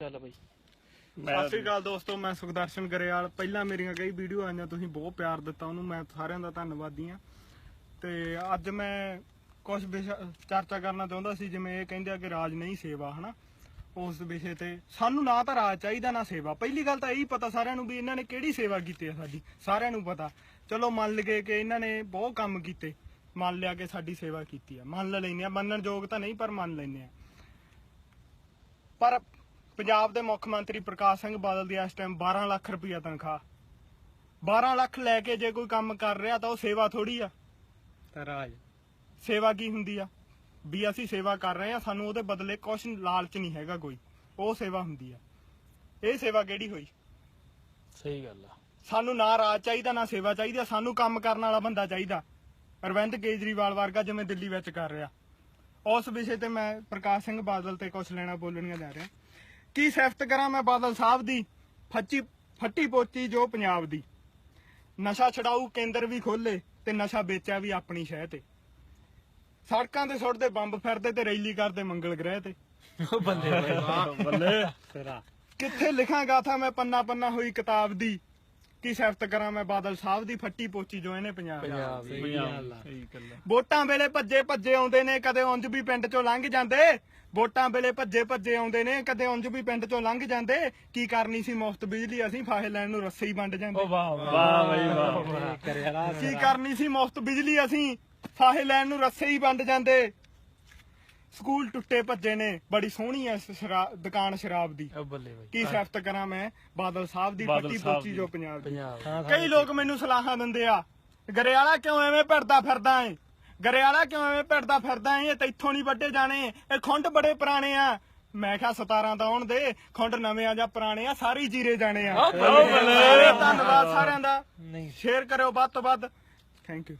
ਚੱਲ ਬਈ। ਸਤਿ ਸ਼੍ਰੀ ਅਕਾਲ ਦੋਸਤੋ ਮੈਂ ਸੁਖਦਰਸ਼ਨ ਗਰੇਵਾਲ। ਪਹਿਲਾਂ ਮੇਰੀਆਂ ਕਈ ਵੀਡੀਓ ਆਈਆਂ ਤੁਸੀਂ ਬਹੁਤ ਪਿਆਰ ਦਿੱਤਾ ਉਹਨੂੰ ਮੈਂ ਸਾਰਿਆਂ ਦਾ ਧੰਨਵਾਦੀ ਆ ਤੇ ਅੱਜ ਮੈਂ ਕੁਝ ਚਰਚਾ ਕਰਨਾ ਚਾਹੁੰਦਾ ਸੀ ਜਿਵੇਂ ਇਹ ਕਹਿੰਦੇ ਆ ਕਿ ਰਾਜ ਨਹੀਂ ਸੇਵਾ ਹਨਾ? ਉਸ ਵਿਸ਼ੇ ਤੇ। ਸਾਨੂੰ ਨਾ ਤਾਂ ਰਾਜ ਚਾਹੀਦਾ ਨਾ ਸੇਵਾ। ਪਹਿਲੀ ਗੱਲ ਤਾਂ ਇਹੀ ਪਤਾ ਸਾਰਿਆਂ ਨੂੰ ਵੀ ਇਹਨਾਂ ਨੇ ਕਿਹੜੀ ਸੇਵਾ ਕੀਤੀ ਹੈ ਸਾਡੀ। ਸਾਰਿਆਂ ਨੂੰ ਪਤਾ। ਚਲੋ ਮੰਨ ਲਈਏ ਕਿ ਇਹਨਾਂ ਨੇ ਬਹੁਤ ਕੰਮ ਕੀਤੇ। ਮੰਨ ਲਿਆ ਕਿ ਸਾਡੀ ਸੇਵਾ ਕੀਤੀ ਆ। ਮੰਨ ਲੈਂਦੇ ਆ। ਮੰਨਣ ਯੋਗ ਤਾਂ ਨਹੀਂ ਪਰ ਮੰਨ ਲੈਂਦੇ ਆ। ਪਰ ਪੰਜਾਬ ਦੇ ਮੁੱਖ ਮੰਤਰੀ ਪ੍ਰਕਾਸ਼ ਸਿੰਘ ਬਾਦਲ ਦੀ ਇਸ ਟਾਈਮ 12 ਲੱਖ ਰੁਪਈਆ ਤਨਖਾਹ। 12 ਲੱਖ ਲੈ ਕੇ ਜੇ ਕੋਈ ਕੰਮ ਕਰ ਰਿਹਾ ਤਾਂ ਉਹ ਸੇਵਾ ਥੋੜੀ ਆ। ਤਾਂ ਰਾਜ। ਸੇਵਾ ਕੀ ਹੁੰਦੀ ਆ? ਵੀ ਅਸੀਂ ਸੇਵਾ ਕਰ ਰਹੇ ਆ ਸਾਨੂੰ ਉਹਦੇ ਬਦਲੇ ਕੁਝ ਲਾਲਚ ਨਹੀਂ ਹੈਗਾ ਕੋਈ। ਉਹ ਸੇਵਾ ਹੁੰਦੀ ਆ। ਇਹ ਸੇਵਾ ਕਿਹੜੀ ਹੋਈ? ਸਹੀ ਗੱਲ ਆ। ਸਾਨੂੰ ਨਾ ਰਾਜ ਚਾਹੀਦਾ ਨਾ ਸੇਵਾ ਚਾਹੀਦੀ ਆ, ਸਾਨੂੰ ਕੰਮ ਕਰਨ ਵਾਲਾ ਬੰਦਾ ਚਾਹੀਦਾ। ਅਰਵਿੰਦ ਕੇਜਰੀਵਾਲ ਵਰਗਾ ਜਿਵੇਂ ਦਿੱਲੀ ਵਿੱਚ ਕਰ ਰਿਹਾ। ਉਸ ਵਿਸ਼ੇ ਤੇ ਮੈਂ ਪ੍ਰਕਾਸ਼ ਸਿੰਘ ਬਾਦਲ ਤੇ ਕੁਝ ਲੈਣਾ ਬੋਲਣੀਆਂ ਜਾ ਰਿਹਾ। ਕੀ ਸਿਫਤ ਕਰਾਂ ਮੈਂ ਬਾਦਲ ਸਾਹਿਬ ਦੀ? ਫੱਚੀ ਫੱਟੀ ਪੋਚੀ ਜੋ ਪੰਜਾਬ ਦੀ। ਨਸ਼ਾ ਛਡਾਊ ਕੇਂਦਰ ਵੀ ਖੋਲੇ ਤੇ ਨਸ਼ਾ ਵੇਚਿਆ ਵੀ ਆਪਣੀ ਸ਼ਹਿ ਤੇ। ਸੜਕਾਂ ਤੇ ਸੁੱਟਦੇ ਬੰਬ ਫਿਰਦੇ ਤੇ ਰੈਲੀ ਕਰਦੇ ਮੰਗਲ ਗ੍ਰਹਿ ਤੇ। ਉਹ ਬੰਦੇ ਬੱਲੇ ਕਿੱਥੇ ਲਿਖਾਂਗਾ ਥਾ ਮੈਂ ਪੰਨਾ ਪੰਨਾ ਹੋਈ ਕਿਤਾਬ ਦੀ? ਕੀ ਸਿਫਤ ਕਰਾਂ ਮੈਂ ਬਾਦਲ ਸਾਹਿਬ ਦੀ ਫੱਟੀ ਪੋਚੀ ਜੋ ਇਹਨੇ ਪੰਜਾਬ ਪੰਜਾਬ ਦੀ। ਸਹੀ ਗੱਲ ਆ। ਵੋਟਾਂ ਵੇਲੇ ਭੱਜੇ ਭੱਜੇ ਆਉਂਦੇ ਨੇ ਕਦੇ ਉਂਝ ਵੀ ਪਿੰਡ ਚੋਂ ਲੰਘ ਜਾਂਦੇ। ਵੋਟਾਂ ਵੇਲੇ ਭੱਜੇ ਭੱਜੇ ਆਉਂਦੇ ਨੇ ਕਦੇ ਉਂਝ ਵੀ ਪਿੰਡ ਚੋਂ ਲੰਘ ਜਾਂਦੇ। ਕੀ ਕਰਨੀ ਸੀ ਮੁਫਤ ਬਿਜਲੀ? ਅਸੀਂ ਫਾਹੇ ਲੈਣ ਨੂੰ ਰੱਸੇ ਹੀ ਵੰਡ ਜਾਂਦੇ। ਉਹ ਵਾਹ ਵਾਹ ਬਈ ਵਾਹ। ਕੀ ਕਰਨੀ ਸੀ ਮੁਫਤ ਬਿਜਲੀ? ਅਸੀਂ ਫਾਹੇ ਲੈਣ ਨੂੰ ਰੱਸੇ ਹੀ ਵੰਡ ਜਾਂਦੇ। ਸਕੂਲ ਟੁੱਟੇ ਭੱਜੇ ਨੇ ਬੜੀ ਸੋਹਣੀ ਐ ਇਸ ਸ਼ਰਾ- ਦੁਕਾਨ ਸ਼ਰਾਬ ਦੀ। ਉਹ ਬੱਲੇ ਬਈ। ਕੀ ਸਿਫਤ ਕਰਾਂ ਮੈਂ? ਬਾਦਲ ਸਾਹਿਬ ਦੀ ਬਾਦਲ ਫੱਟੀ ਸਾਹਿਬ ਪੋਚੀ ਦੀ। ਜੋ ਪੰਜਾਬ ਦੀ। ਪੰਜਾਬ ਕਈ ਲੋਕ ਮੈਨੂੰ ਸਲਾਹਾਂ ਦਿੰਦੇ ਆ ਗਰੇਵਾਲਾ ਕਿਉਂ ਐਵੇਂ ਭਿੜਦਾ ਫਿਰਦਾ ਏ? ਗਰੇਵਾਲਾ ਕਿਉਂ ਐਵੇਂ ਭਿੜਦਾ ਫਿਰਦਾ ਏ? ਇਹ ਤਾਂ ਇੱਥੋਂ ਨਹੀਂ ਵੱਡੇ ਜਾਣੇ। ਇਹ ਖੁੰਡ ਬੜੇ ਪੁਰਾਣੇ ਆ। ਮੈਂ ਕਿਹਾ 17 ਤਾਂ ਆਉਣ ਦੇ ਖੁੰਡ ਨਵੇਂ ਆ ਜਾਂ ਪੁਰਾਣੇ ਆ ਸਾਰੇ ਹੀ ਜੀਰੇ ਜਾਣੇ ਆ। ਧੰਨਵਾਦ ਸਾਰਿਆਂ ਦਾ। ਨਹੀਂ। ਸ਼ੇਅਰ ਕਰਿਓ ਵੱਧ ਤੋਂ ਵੱਧ। Thank you